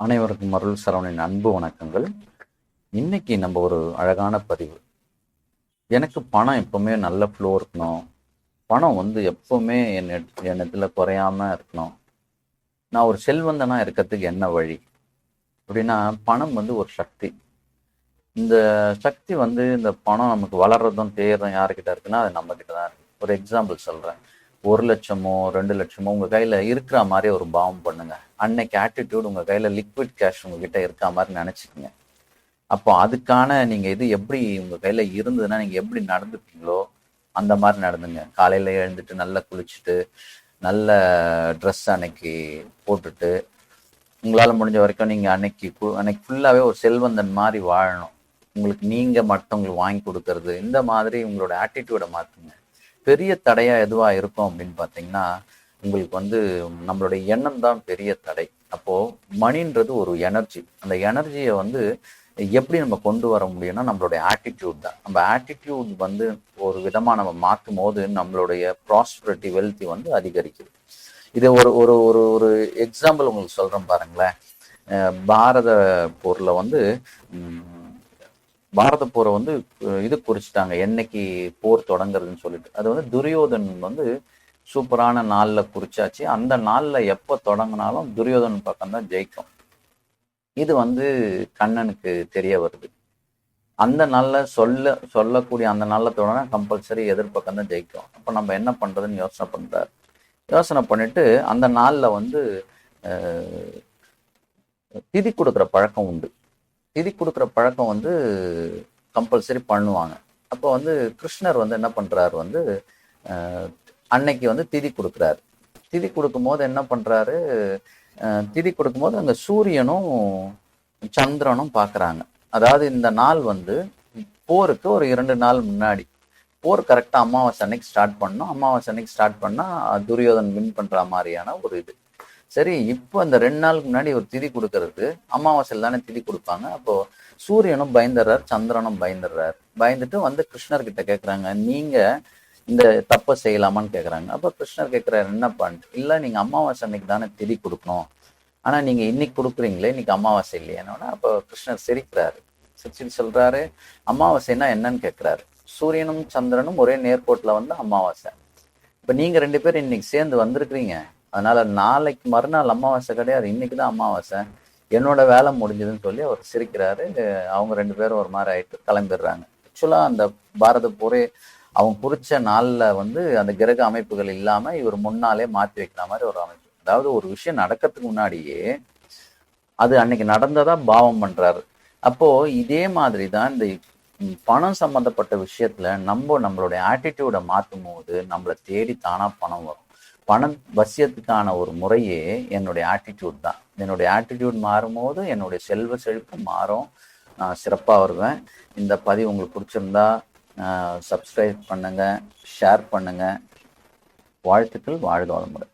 அனைவருக்கும் அருள் சரவணின் அன்பு வணக்கங்கள். இன்னைக்கு நம்ம ஒரு அழகான பதிவு. எனக்கு பணம் எப்பவுமே நல்ல ஃப்ளோ இருக்கணும். பணம் வந்து எப்பவுமே என் இதில் குறையாம இருக்கணும். நான் ஒரு செல்வந்தனா இருக்கிறதுக்கு என்ன வழி? அப்படின்னா பணம் வந்து ஒரு சக்தி. இந்த சக்தி வந்து இந்த பணம் நமக்கு வளர்றதும் தேர்றதும் யாருக்கிட்ட இருக்குன்னா அது நம்ம தான் இருக்கு. ஒரு எக்ஸாம்பிள் சொல்கிறேன் ஒரு லட்சமோ ரெண்டு லட்சமோ உங்கள் கையில் இருக்கிற மாதிரி ஒரு பாவம் பண்ணுங்க. அன்னைக்கு ஆட்டிடியூட் உங்கள் கையில் லிக்விட் கேஷ் உங்ககிட்ட இருக்க மாதிரி நினைச்சுக்கோங்க. அப்போ அதுக்கான நீங்கள் இது எப்படி உங்கள் கையில் இருந்ததுன்னா நீங்கள் எப்படி நடந்துப்பீங்களோ அந்த மாதிரி நடந்துங்க. காலையில் எழுந்துட்டு நல்லா குளிச்சுட்டு நல்ல ட்ரெஸ் அன்னைக்கு போட்டுட்டு உங்களால் முடிஞ்ச வரைக்கும் நீங்கள் அன்னைக்கு கு- அன்னைக்கு ஃபுல்லாகவே ஒரு செல்வந்தன் மாதிரி வாழணும். உங்களுக்கு நீங்கள் மற்றவங்களுக்கு வாங்கி கொடுக்கறது இந்த மாதிரி உங்களோட ஆட்டிடியூடை மாற்றுங்க பெரிய தடையா எதுவா இருக்கும் அப்படின்னு பாத்தீங்கன்னா உங்களுக்கு வந்து நம்மளுடைய எண்ணம் தான் பெரிய தடை. அப்போ மணின்றது ஒரு எனர்ஜி. அந்த எனர்ஜியை வந்து எப்படி நம்ம கொண்டு வர முடியும்னா நம்மளுடைய ஆட்டிடியூட் தான். நம்ம ஆட்டிடியூட் வந்து ஒரு விதமா நம்ம மாற்றும் போது நம்மளுடைய ப்ராஸ்பரிட்டி வெல்த்தி வந்து அதிகரிக்குது. இது ஒரு ஒரு ஒரு ஒரு எக்ஸாம்பிள் உங்களுக்கு சொல்றேன் பாருங்களேன். பாரத பொருளை வந்து பாரத போரை வந்து இது குறிச்சிட்டாங்க. என்னைக்கு போர் தொடங்குறதுன்னு சொல்லிட்டு. அது வந்து துரியோதன் வந்து சூப்பரான நாளில் குறிச்சாச்சு. அந்த நாளில் எப்போ தொடங்கினாலும் துரியோதன் பக்கம்தான் ஜெயிக்கும். இது வந்து கண்ணனுக்கு தெரிய வருது. அந்த நாளில் சொல்ல சொல்லக்கூடிய அந்த நாளில் தொடங்க கம்பல்சரி எதிர்பக்கம் தான் ஜெயிக்கும். அப்போ நம்ம என்ன பண்ணுறதுன்னு யோசனை பண்றாரு. யோசனை பண்ணிட்டு அந்த நாளில் வந்து திதி கொடுக்குற பழக்கம் உண்டு. திதி கொடுக்குற பழக்கம் வந்து கம்பல்சரி பண்ணுவாங்க. அப்போ வந்து கிருஷ்ணர் வந்து என்ன பண்ணுறாரு வந்து அன்னைக்கு வந்து திதி கொடுக்குறாரு. திதி கொடுக்கும்போது என்ன பண்ணுறாரு திதி கொடுக்கும்போது அந்த சூரியனும் சந்திரனும் பார்க்குறாங்க. அதாவது இந்த நாள் வந்து போருக்கு ஒரு இரண்டு நாள் முன்னாடி. போர் கரெக்டாக அமாவாசை அன்னைக்கு ஸ்டார்ட் பண்ணோம் அமாவாசை அன்னைக்கு ஸ்டார்ட் பண்ணால் துரியோதன் வின் பண்ணுற மாதிரியான ஒரு இது. சரி இப்போ அந்த ரெண்டு நாளுக்கு முன்னாடி ஒரு திதி கொடுக்கறது அமாவாசையில் தானே திதி கொடுப்பாங்க. அப்போ சூரியனும் பயந்துடுறார் சந்திரனும் பயந்துடுறார். பயந்துட்டு வந்து கிருஷ்ணர் கிட்ட கேக்குறாங்க நீங்க இந்த தப்பை செய்யலாமான்னு கேட்குறாங்க அப்போ கிருஷ்ணர் கேட்குறாரு என்ன பண்ணிட்டு நீங்கள் அமாவாசை அன்னைக்கு தானே திதி கொடுக்கணும். ஆனால் நீங்கள் இன்னைக்கு கொடுக்குறீங்களே இன்னைக்கு அமாவாசை இல்லையானோட அப்போ கிருஷ்ணர் சிரிக்கிறாரு. சிரிச்சுட்டு சொல்கிறாரு அமாவாசைன்னா என்னன்னு கேட்குறாரு சூரியனும் சந்திரனும் ஒரே நேர்கோட்டில் வந்து அமாவாசை. இப்போ நீங்கள் ரெண்டு பேரும் இன்னைக்கு சேர்ந்து வந்திருக்கிறீங்க. அதனால நாளைக்கு மறுநாள் அமாவாசை கிடையாது. இன்னைக்கு தான் அமாவாசை. என்னோட வேலை முடிஞ்சதுன்னு சொல்லி அவர் சிரிக்கிறாரு. அவங்க ரெண்டு பேரும் ஒரு மாதிரி ஆயிட்டு கிளம்பிடுறாங்க. ஆக்சுவலா அந்த பாரத போரே அவங்க குறிச்ச நாள்ல வந்து அந்த கிரக அமைப்புகள் இல்லாம இவர் முன்னாலே மாத்தி வைக்கிற மாதிரி ஒரு அமைப்பு. அதாவது ஒரு விஷயம் நடக்கிறதுக்கு முன்னாடியே அது அன்னைக்கு நடந்ததா பாவம் பண்றாரு. அப்போ இதே மாதிரி தான் இந்த பணம் சம்பந்தப்பட்ட விஷயத்துல நம்ம நம்மளுடைய ஆட்டிடியூடை மாற்றும் போது நம்மளை தேடி தானா பணம் வரும். பணம் வசியத்துக்கான ஒரு முறையே என்னுடைய ஆட்டிடியூட் தான். என்னுடைய ஆட்டிடியூட் மாறும்போது என்னுடைய செல்வ செழிப்பு மாறும். நான் சிறப்பாக வருவேன். இந்த பதிவு உங்களுக்கு பிடிச்சிருந்தா சப்ஸ்கிரைப் பண்ணுங்கள் ஷேர் பண்ணுங்கள் வாழ்த்துக்கள் வாழ்க வளமுடன்.